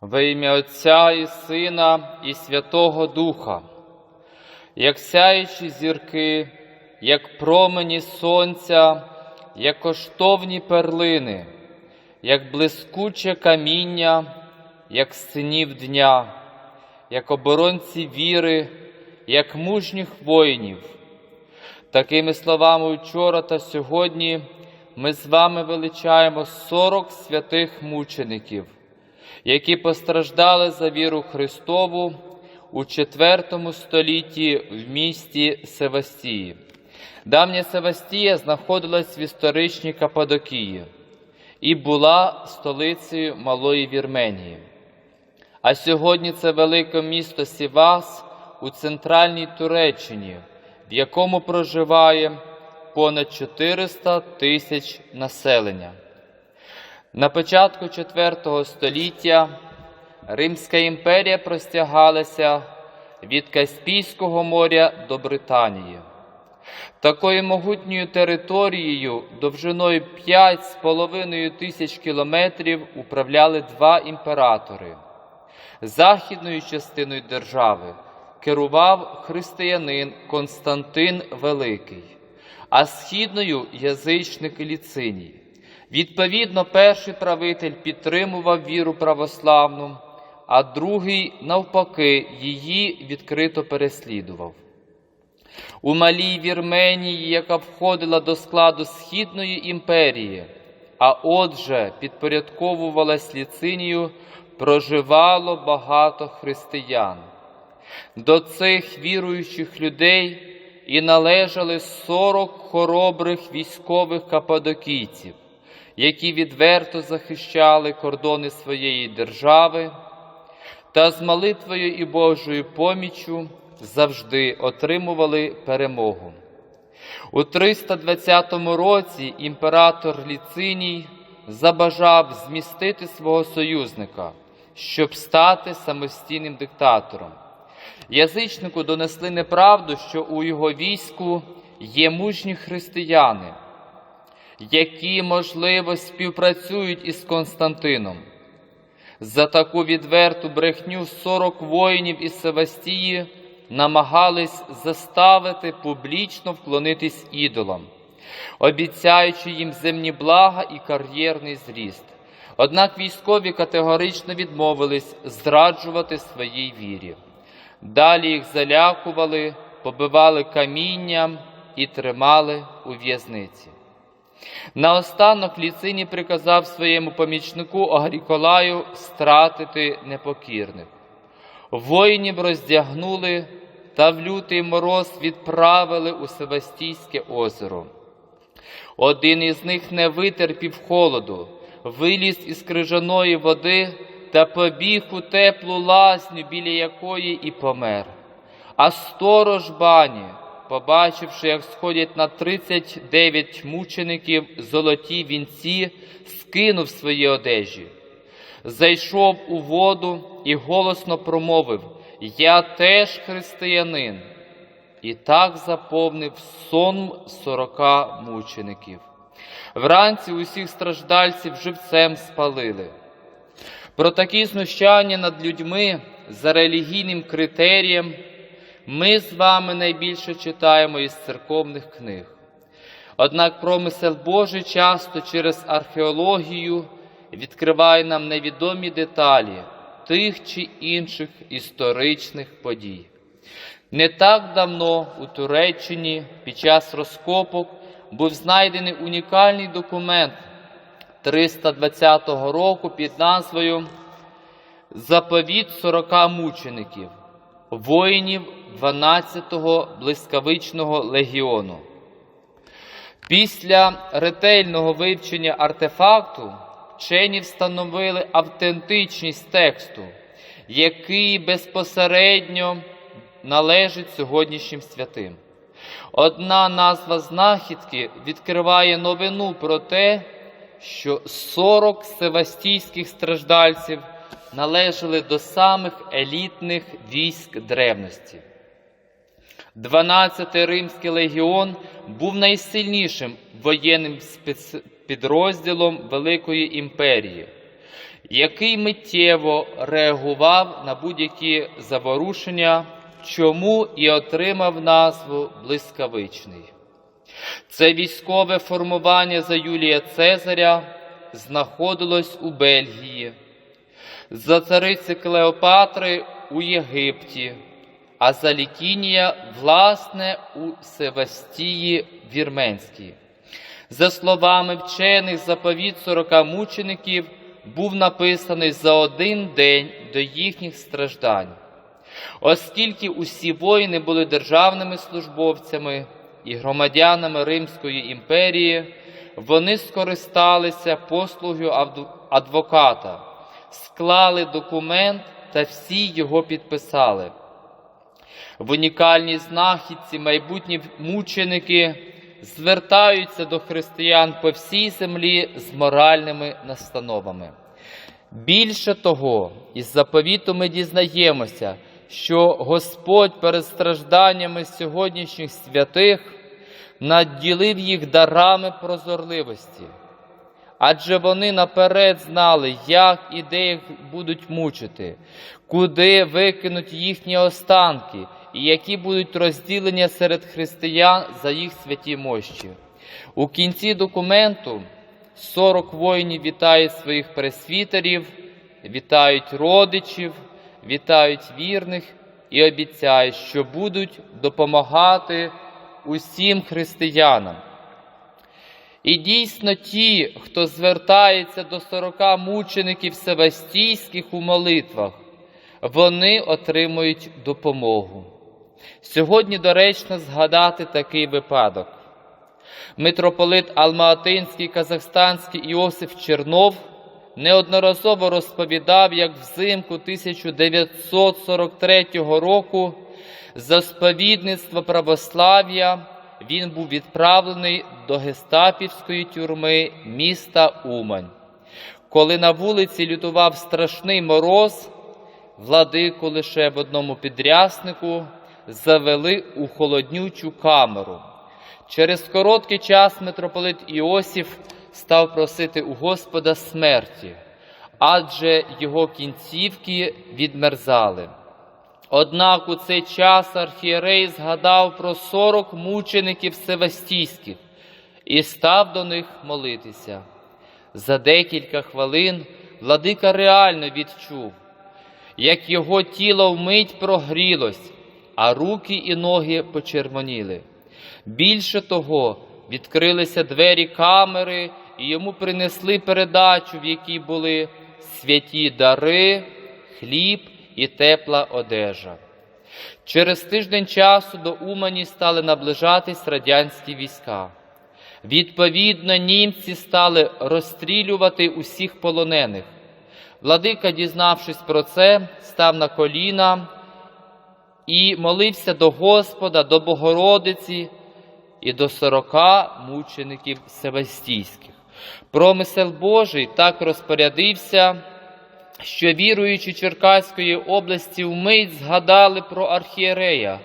Во ім'я Отця і Сина, і Святого Духа, як сяючі зірки, як промені сонця, як коштовні перлини, як блискуче каміння, як синів дня, як оборонці віри, як мужніх воїнів. Такими словами учора та сьогодні ми з вами величаємо сорок святих мучеників, які постраждали за віру Христову у IV столітті в місті Севастії. Давня Севастія знаходилась в історичній Каппадокії і була столицею Малої Вірменії. А сьогодні це велике місто Сівас у центральній Туреччині, в якому проживає понад 400 тисяч населення. На початку IV століття Римська імперія простягалася від Каспійського моря до Британії. Такою могутньою територією довжиною 5,5 тисяч кілометрів управляли два імператори. Західною частиною держави керував християнин Константин Великий, а східною язичник Ліциній. Відповідно, перший правитель підтримував віру православну, а другий, навпаки, її відкрито переслідував. У малій Вірменії, яка входила до складу Східної імперії, а отже, підпорядковувалась Ліцинію, проживало багато християн. До цих віруючих людей і належали 40 хоробрих військових кападокійців, які відверто захищали кордони своєї держави та з молитвою і Божою поміччю завжди отримували перемогу. У 320 році імператор Ліциній забажав змістити свого союзника, щоб стати самостійним диктатором. Язичнику донесли неправду, що у його війську є мужні християни, які, можливо, співпрацюють із Константином. За таку відверту брехню 40 воїнів із Севастії намагались заставити публічно вклонитись ідолам, обіцяючи їм земні блага і кар'єрний зріст. Однак військові категорично відмовились зраджувати своїй вірі. Далі їх залякували, побивали камінням і тримали у в'язниці. Наостанок Ліцині приказав своєму помічнику Агріколаю стратити непокірних. Воїнів роздягнули та в лютий мороз відправили у Севастійське озеро. Один із них не витерпів холоду, виліз із крижаної води та побіг у теплу лазню, біля якої і помер. А сторож бані, побачивши, як сходять на 39 мучеників золоті вінці, скинув свої одежі, зайшов у воду і голосно промовив: Я теж християнин. І так заповнив сон сорока мучеників. Вранці усіх страждальців живцем спалили. Про такі знущання над людьми за релігійним критерієм ми з вами найбільше читаємо із церковних книг. Однак промисел Божий часто через археологію відкриває нам невідомі деталі тих чи інших історичних подій. Не так давно у Туреччині під час розкопок був знайдений унікальний документ 320 року під назвою Заповіт 40 мучеників, воїнів 12-го блискавичного легіону. Після ретельного вивчення артефакту вчені встановили автентичність тексту, який безпосередньо належить сьогоднішнім святим. Одна назва знахідки відкриває новину про те, що 40 севастійських страждальців належали до самих елітних військ древності. 12-й Римський легіон був найсильнішим воєнним спецпідрозділом Великої імперії. який миттєво реагував на будь-які заворушення, чому і отримав назву блискавичний. Це військове формування за Юлія Цезаря знаходилось у Бельгії, за цариці Клеопатри у Єгипті, а за Лікінія, власне, у Севастії Вірменській. За словами вчених, заповіт сорока мучеників був написаний за один день до їхніх страждань. Оскільки усі воїни були державними службовцями і громадянами Римської імперії, вони скористалися послугою адвоката, склали документ та всі його підписали. В унікальній знахідці майбутні мученики звертаються до християн по всій землі з моральними настановами. Більше того, із заповіту ми дізнаємося, що Господь перед стражданнями сьогоднішніх святих наділив їх дарами прозорливості, адже вони наперед знали, як і де їх будуть мучити, куди викинуть їхні останки і які будуть розділення серед християн за їх святі мощі. У кінці документу 40 воїнів вітають своїх пресвітерів, вітають родичів, вітають вірних і обіцяють, що будуть допомагати усім християнам. І дійсно ті, хто звертається до сорока мучеників Севастійських у молитвах, вони отримують допомогу. Сьогодні доречно згадати такий випадок. Митрополит Алмаатинський Казахстанський Іосиф Чернов неодноразово розповідав, як взимку 1943 року за сповідництво православ'я він був відправлений до гестапівської тюрми міста Умань. Коли на вулиці лютував страшний мороз, владику лише в одному підряснику завели у холоднючу камеру. Через короткий час митрополит Іосиф став просити у Господа смерті, адже його кінцівки відмерзали. Однак у цей час архієрей згадав про сорок мучеників Севастійських і став до них молитися. За декілька хвилин владика реально відчув, як його тіло вмить прогрілось, а руки і ноги почервоніли. Більше того, відкрилися двері камери, і йому принесли передачу, в якій були святі дари, хліб і тепла одежа. Через тиждень часу до Умані стали наближатись радянські війська. Відповідно, німці стали розстрілювати усіх полонених. Владика, дізнавшись про це, став на коліна і молився до Господа, до Богородиці і до сорока мучеників Севастійських. Промисел Божий так розпорядився, що віруючі Черкаської області вмить згадали про архієрея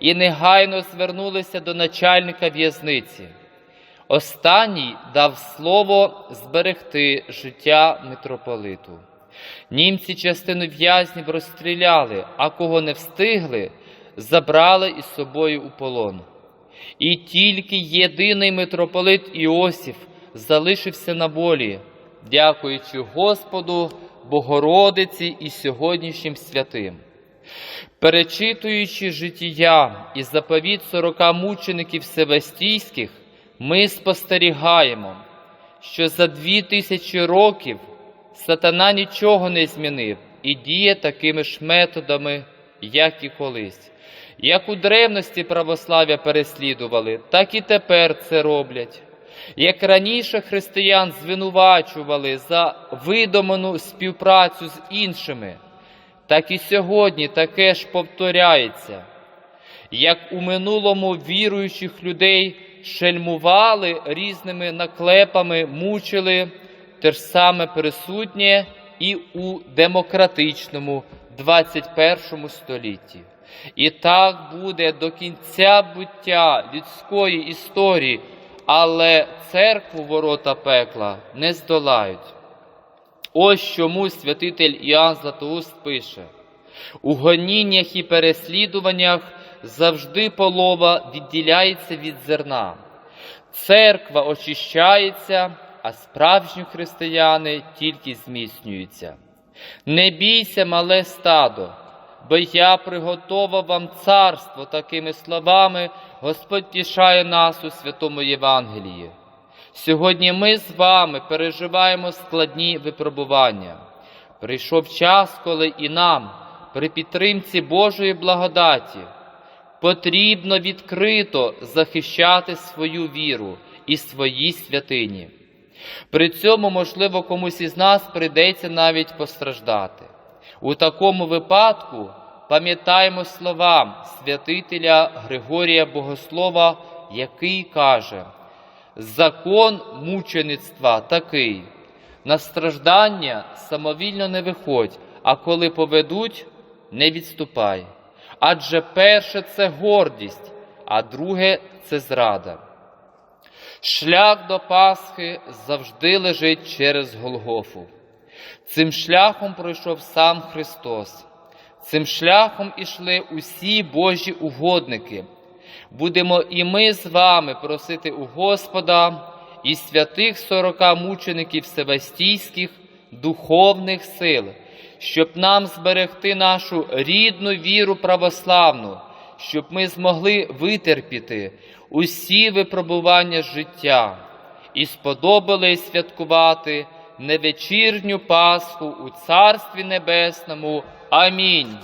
і негайно звернулися до начальника в'язниці. Останній дав слово зберегти життя митрополиту. Німці частину в'язнів розстріляли, а кого не встигли, забрали із собою у полон. І тільки єдиний митрополит Іосиф залишився на волі, дякуючи Господу, Богородиці і сьогоднішнім святим. Перечитуючи життя і заповіт сорока мучеників Севастійських, ми спостерігаємо, що за дві тисячі років сатана нічого не змінив і діє такими ж методами, як і колись. Як у древності православ'я переслідували, так і тепер це роблять. Як раніше християн звинувачували за видуману співпрацю з іншими, так і сьогодні таке ж повторяється. Як у минулому віруючих людей шельмували різними наклепами, мучили, те ж саме присутнє і у демократичному 21 столітті. І так буде до кінця буття людської історії, але церкву ворота пекла не здолають. Ось чому святитель Іоанн Златоуст пише: у гоніннях і переслідуваннях завжди полова відділяється від зерна. Церква очищається, а справжні християни тільки зміцнюються. Не бійся, мале стадо, бо я приготував вам царство такими словами, Господь тішає нас у святому Євангелії. Сьогодні ми з вами переживаємо складні випробування. Прийшов час, коли і нам, при підтримці Божої благодаті, потрібно відкрито захищати свою віру і свої святині. При цьому, можливо, комусь із нас прийдеться навіть постраждати. У такому випадку пам'ятаємо слова святителя Григорія Богослова, який каже, закон мучеництва такий, на страждання самовільно не виходь, а коли поведуть, не відступай. Адже перше це гордість, а друге це зрада. Шлях до Пасхи завжди лежить через Голгофу. Цим шляхом пройшов сам Христос. Цим шляхом ішли усі Божі угодники. Будемо і ми з вами просити у Господа і святих сорока мучеників Севастійських духовних сил, щоб нам зберегти нашу рідну віру православну, щоб ми змогли витерпіти усі випробування життя і сподобались святкувати невечірню Пасху у Царстві Небесному. Амінь.